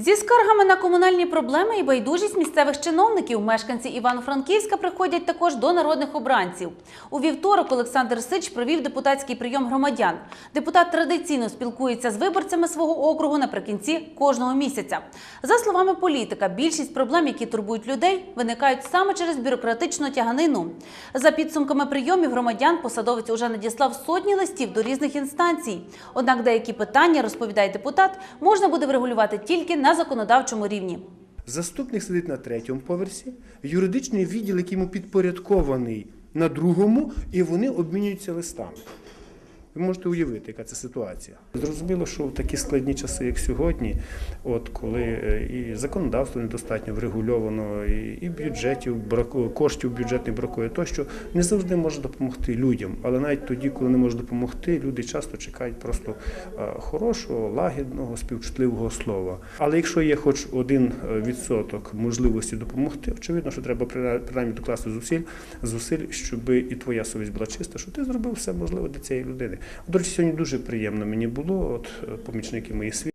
Зі скаргами на комунальні проблеми і байдужість місцевих чиновників мешканці Івано-Франківська приходять також до народних обранців. У вівторок Олександр Сич провів депутатський прийом громадян. Депутат традиційно спілкується з виборцями свого округу наприкінці кожного місяця. За словами політика, більшість проблем, які турбують людей, виникають саме через бюрократичну тяганину. За підсумками прийомів громадян посадовець уже надіслав сотні листів до різних інстанцій. Однак деякі питання, розповідає депутат, можна буде врегулювати тільки на законодавчому рівні. Заступник сидить на третьому поверсі, юридичний відділ, який йому підпорядкований на другому, і вони обмінюються листами. Ви можете уявити, яка це ситуація. Зрозуміло, що в такі складні часи, як сьогодні, от коли е, і законодавство недостатньо врегульовано, і, бюджетів бракує, коштів бюджетних бракує, тощо не завжди може допомогти людям. Але навіть тоді, коли не може допомогти, люди часто чекають просто е, хорошого, лагідного, співчутливого слова. Але якщо є хоч один е, відсоток можливості допомогти, очевидно, що треба прина- принаймні докласти зусиль, зусиль, щоб і твоя совість була чиста, що ти зробив все можливе для цієї людини. До речі, сьогодні дуже приємно мені було. От е, помічники мої світ.